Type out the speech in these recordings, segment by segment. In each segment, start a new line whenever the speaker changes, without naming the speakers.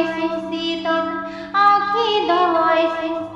হয় সুস্থিত আখি দয় সুস্থিত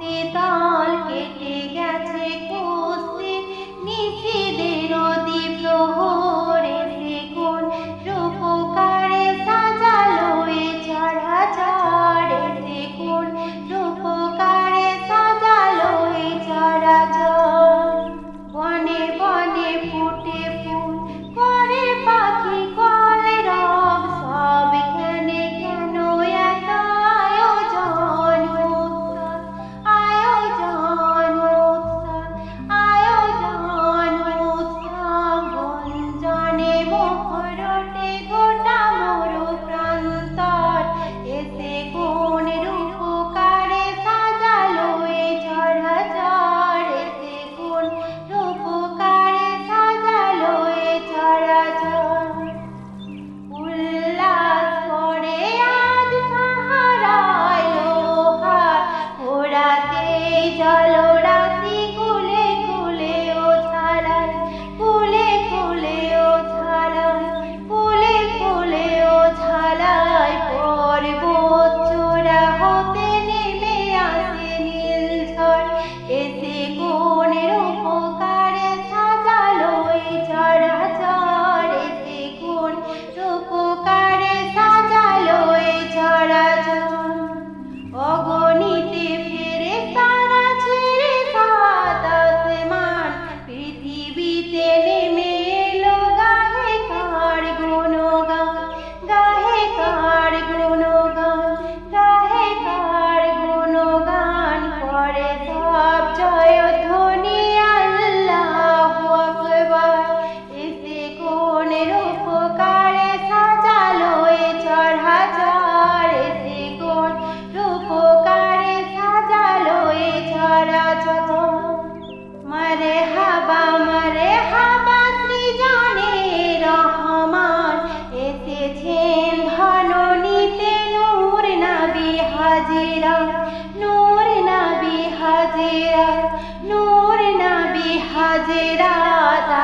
আর নূর নাবি হাজেরা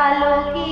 আলোকে